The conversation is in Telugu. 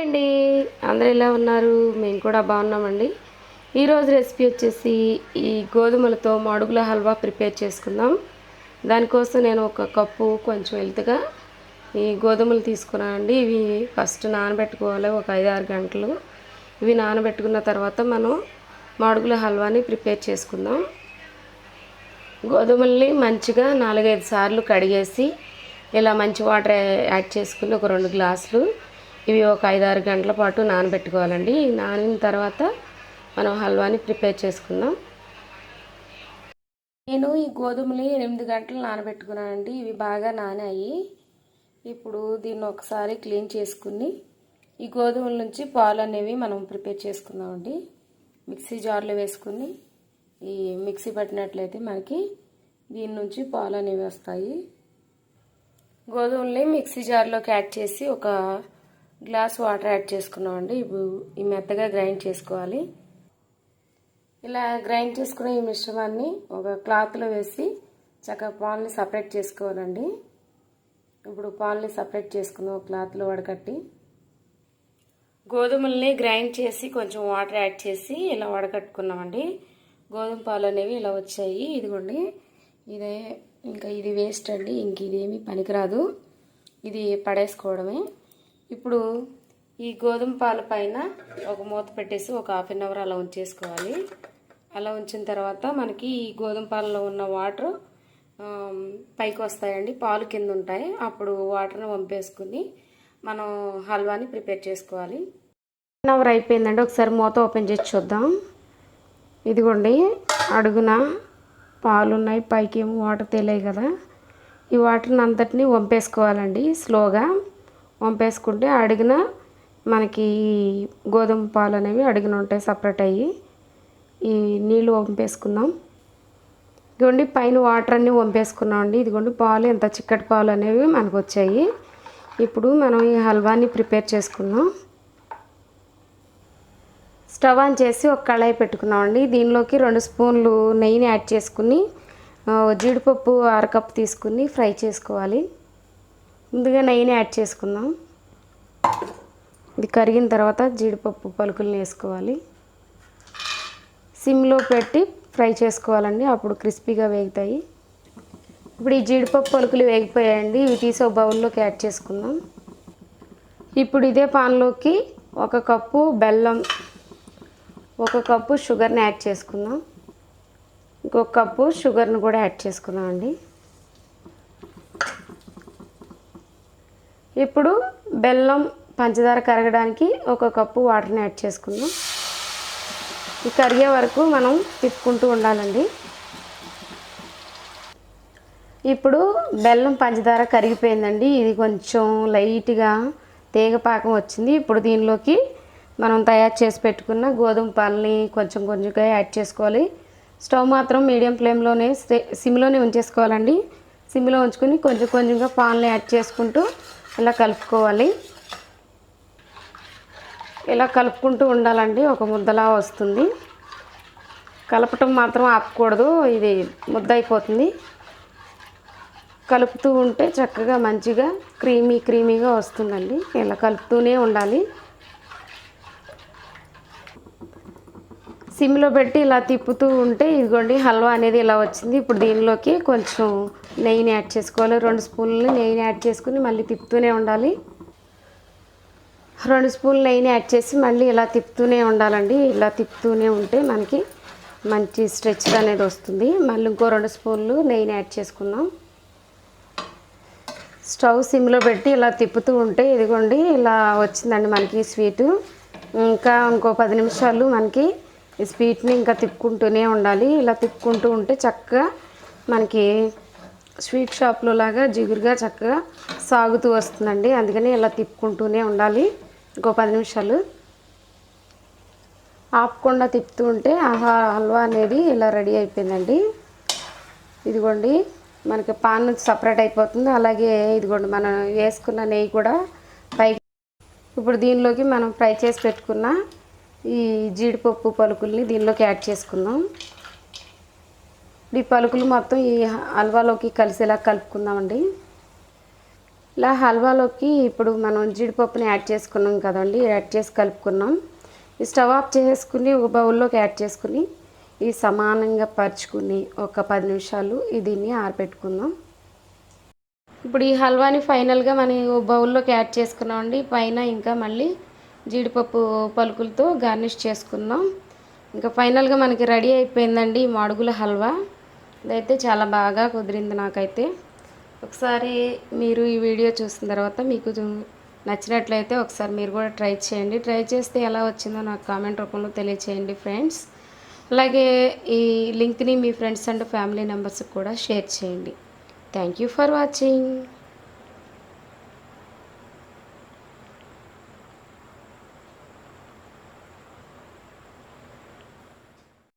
అండి. అందరూ ఎలా ఉన్నారు? మేము కూడా బాగున్నామండి. ఈరోజు రెసిపీ వచ్చేసి ఈ గోధుమలతో మడుగుల హల్వా ప్రిపేర్ చేసుకుందాం. దానికోసం నేను ఒక కప్పు కొంచెం వెళ్తుగా ఈ గోధుమలు తీసుకున్నానండి. ఇవి ఫస్ట్ నానబెట్టుకోవాలి ఒక ఐదు ఆరు గంటలు. ఇవి నానబెట్టుకున్న తర్వాత మనం మడుగుల హల్వాని ప్రిపేర్ చేసుకుందాం. గోధుమల్ని మంచిగా నాలుగైదు సార్లు కడిగేసి ఇలా మంచి వాటర్ యాడ్ చేసుకుని ఒక రెండు గ్లాసులు ఇవి ఒక ఐదారు గంటల పాటు నానబెట్టుకోవాలండి. నానిన తర్వాత మనం హల్వాని ప్రిపేర్ చేసుకుందాం. నేను ఈ గోధుమలు ఎనిమిది గంటలు నానబెట్టుకున్నానండి. ఇవి బాగా నానాయి. ఇప్పుడు దీన్ని ఒకసారి క్లీన్ చేసుకుని ఈ గోధుమల నుంచి పాలు అనేవి మనం ప్రిపేర్ చేసుకుందామండి. మిక్సీ జార్లో వేసుకుని ఈ మిక్సీ పట్టినట్లయితే మనకి దీని నుంచి పాలు అనేవి వస్తాయి. గోధుమల్ని మిక్సీ జార్లోకి యాడ్ చేసి ఒక గ్లాస్ వాటర్ యాడ్ చేసుకున్నామండి. ఇప్పుడు ఈ మెత్తగా గ్రైండ్ చేసుకోవాలి. ఇలా గ్రైండ్ చేసుకున్న ఈ మిశ్రమాన్ని ఒక క్లాత్లో వేసి చక్కగా పాలని సపరేట్ చేసుకోవాలండి. ఇప్పుడు పాలని సపరేట్ చేసుకున్నాం క్లాత్లో వడకట్టి గోధుమల్ని గ్రైండ్ చేసి కొంచెం వాటర్ యాడ్ చేసి ఇలా వడకట్టుకున్నామండి. గోధుమ పాలు అనేవి ఇలా వచ్చాయి. ఇదిగోండి. ఇదే ఇంకా ఇది వేస్ట్ అండి. ఇంక ఇదేమీ పనికిరాదు. ఇది పడేసుకోవడమే. ఇప్పుడు ఈ గోధుమ పాల పైన ఒక మూత పెట్టేసి ఒక హాఫ్ అన్ అవర్ అలా ఉంచేసుకోవాలి. అలా ఉంచిన తర్వాత మనకి ఈ గోధుమ పాలలో ఉన్న వాటర్ పైకి వస్తాయండి. పాలు కింద ఉంటాయి. అప్పుడు వాటర్ని వంపేసుకుని మనం హల్వాని ప్రిపేర్ చేసుకోవాలి. వన్ అవర్ అయిపోయిందండి. ఒకసారి మూత ఓపెన్ చేసి చూద్దాం. ఇదిగోండి అడుగున పాలు ఉన్నాయి. పైకి ఏమో వాటర్ తేలాయి కదా. ఈ వాటర్ని అంతటిని వంపేసుకోవాలండి స్లోగా. వంపేసుకుంటే అడిగిన మనకి గోధుమ పాలు అనేవి అడిగిన ఉంటాయి సపరేట్ అయ్యి ఈ నీళ్ళు వంపేసుకుందాం. ఇదిగోండి పైన వాటర్ అన్నీ వంపేసుకున్నాం అండి. ఇదిగోండి పాలు ఎంత చిక్కటి పాలు అనేవి మనకు వచ్చాయి. ఇప్పుడు మనం ఈ హల్వాని ప్రిపేర్ చేసుకుందాం. స్టవ్ ఆన్ చేసి ఒక కళాయి పెట్టుకున్నామండి దీనిలోకి రెండు స్పూన్లు నెయ్యిని యాడ్ చేసుకుని జీడిపప్పు అరకప్పు తీసుకుని ఫ్రై చేసుకోవాలి. ముందుగా నెయ్యిని యాడ్ చేసుకుందాం. ఇది కరిగిన తర్వాత జీడిపప్పు పలుకుల్ని వేసుకోవాలి. సిమ్లో పెట్టి ఫ్రై చేసుకోవాలండి అప్పుడు క్రిస్పీగా వేగుతాయి. ఇప్పుడు ఈ జీడిపప్పు పలుకులు వేగిపోయాయండి ఇవి తీసి ఒక బౌల్లోకి యాడ్ చేసుకుందాం. ఇప్పుడు ఇదే పాన్లోకి ఒక కప్పు బెల్లం ఒక కప్పు షుగర్ని యాడ్ చేసుకుందాం. ఇంకొక కప్పు షుగర్ని కూడా యాడ్ చేసుకుందాం అండి ఇప్పుడు బెల్లం పంచదార కరగడానికి ఒక కప్పు వాటర్ని యాడ్ చేసుకుందాం. ఈ కరిగే వరకు మనం తిప్పుకుంటూ ఉండాలండి. ఇప్పుడు బెల్లం పంచదార కరిగిపోయిందండి. ఇది కొంచెం లైట్గా తీగపాకం వచ్చింది. ఇప్పుడు దీనిలోకి మనం తయారు చేసి పెట్టుకున్న గోధుమ పాలని కొంచెం కొంచెంగా యాడ్ చేసుకోవాలి. స్టవ్ మాత్రం మీడియం ఫ్లేమ్లోనే సిమ్లోనే ఉంచేసుకోవాలండి. సిమ్లో ఉంచుకొని కొంచెం కొంచెంగా పాలని యాడ్ చేసుకుంటూ ఇలా కలుపుకోవాలి. ఇలా కలుపుకుంటూ ఉండాలండి ఒక ముద్దలా వస్తుంది. కలపటం మాత్రం ఆపకూడదు ఇది ముద్ద అయిపోతుంది కలుపుతూ ఉంటే చక్కగా మంచిగా క్రీమీ క్రీమీగా వస్తుందండి. ఇలా కలుపుతూనే ఉండాలి. సిమ్లో పెట్టి ఇలా తిప్పుతూ ఉంటే ఇదిగోండి హల్వా అనేది ఇలా వచ్చింది. ఇప్పుడు దీనిలోకి కొంచెం నెయ్యిని యాడ్ చేసుకోవాలి. రెండు స్పూన్లు నెయ్యిని యాడ్ చేసుకుని మళ్ళీ తిప్పుతూనే ఉండాలి. రెండు స్పూన్లు నెయ్యిని యాడ్ చేసి మళ్ళీ ఇలా తిప్పుతూనే ఉండాలండి. ఇలా తిప్పుతూనే ఉంటే మనకి మంచి స్ట్రెచ్ అనేది వస్తుంది. మళ్ళీ ఇంకో రెండు స్పూన్లు నెయ్యిని యాడ్ చేసుకుందాం. స్టవ్ సిమ్లో పెట్టి ఇలా తిప్పుతూ ఉంటే ఇదిగోండి ఇలా వచ్చిందండి మనకి స్వీటు. ఇంకా ఇంకో పది నిమిషాలు మనకి ఈ స్వీట్ని ఇంకా తిప్పుకుంటూనే ఉండాలి. ఇలా తిప్పుకుంటూ ఉంటే చక్కగా మనకి స్వీట్ షాప్లో లాగా జిగురుగా చక్కగా సాగుతూ వస్తుందండి. అందుకని ఇలా తిప్పుకుంటూనే ఉండాలి. ఇంకో పది నిమిషాలు. ఆపకుండా తిప్పుతూ ఉంటే ఆహా హల్వా అనేది ఇలా రెడీ అయిపోయిందండి. ఇదిగోండి మనకి పాన్ నుంచి సపరేట్ అయిపోతుంది. అలాగే ఇదిగోండి మనం వేసుకున్న నెయ్యి కూడా పైకి. ఇప్పుడు దీనిలోకి మనం ఫ్రై చేసి పెట్టుకున్న ఈ జీడిపప్పు పలుకుల్ని దీనిలోకి యాడ్ చేసుకుందాం. ఈ పలుకులు మొత్తం ఈ హల్వాలోకి కలిసేలా కలుపుకుందామండి. ఇలా హల్వాలోకి ఇప్పుడు మనం జీడిపప్పుని యాడ్ చేసుకున్నాం కదండి యాడ్ చేసి కలుపుకున్నాం. ఈ స్టవ్ ఆఫ్ చేసుకుని ఒక బౌల్లోకి యాడ్ చేసుకుని ఈ సమానంగా పరుచుకుని ఒక పది నిమిషాలు దీన్ని ఆరబెట్టుకుందాం ఇప్పుడు ఈ హల్వాని ఫైనల్గా మనం ఓ బౌల్లోకి యాడ్ చేసుకున్నామండి. పైన ఇంకా మళ్ళీ జీడిపప్పు పలుకులతో గార్నిష్ చేసుకుందాం. ఇంకా ఫైనల్గా మనకి రెడీ అయిపోయిందండి ఈ మాడుగుల హల్వా. ఇదైతే చాలా బాగా కుదిరింది నాకైతే. ఒకసారి మీరు ఈ వీడియో చూసిన తర్వాత మీకు నచ్చినట్లయితే ఒకసారి మీరు కూడా ట్రై చేయండి. ట్రై చేస్తే ఎలా వచ్చిందో నాకు కామెంట్ రూపంలో తెలియచేయండి ఫ్రెండ్స్. అలాగే ఈ లింక్ని మీ ఫ్రెండ్స్ అండ్ ఫ్యామిలీ మెంబర్స్కి కూడా షేర్ చేయండి. Thank you for watching.